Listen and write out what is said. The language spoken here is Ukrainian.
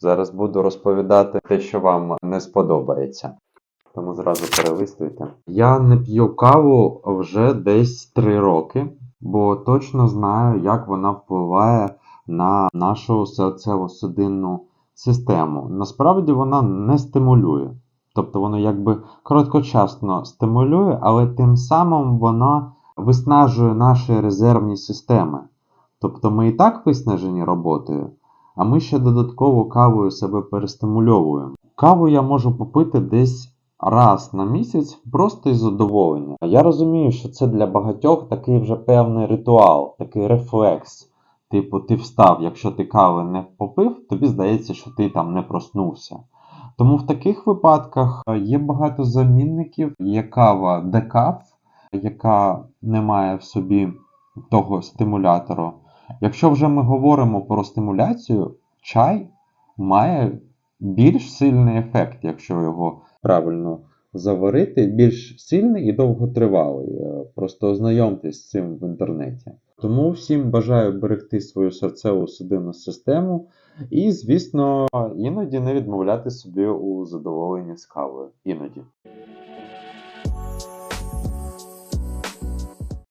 Зараз буду розповідати те, що вам не сподобається. Тому зразу перелистуйте. Я не п'ю каву вже десь 3 роки, бо точно знаю, як вона впливає на нашу серцево-судинну систему. Насправді вона не стимулює. Тобто воно якби короткочасно стимулює, але тим самим вона виснажує наші резервні системи. Тобто ми і так виснажені роботою, а ми ще додатково кавою себе перестимульовуємо. Каву я можу попити десь раз на місяць просто із задоволення. Я розумію, що це для багатьох такий вже певний ритуал, такий рефлекс. Типу, ти встав, якщо ти кави не попив, тобі здається, що ти там не проснувся. Тому в таких випадках е, є багато замінників. Є кава декаф, яка не має в собі того стимулятору. Якщо вже ми говоримо про стимуляцію, чай має більш сильний ефект, якщо його правильно заварити, більш сильний і довготривалий. Е, Просто ознайомтесь з цим в інтернеті. Тому всім бажаю берегти свою серцеву судинну систему і, звісно, іноді не відмовляти собі у задоволенні з кавою. Іноді.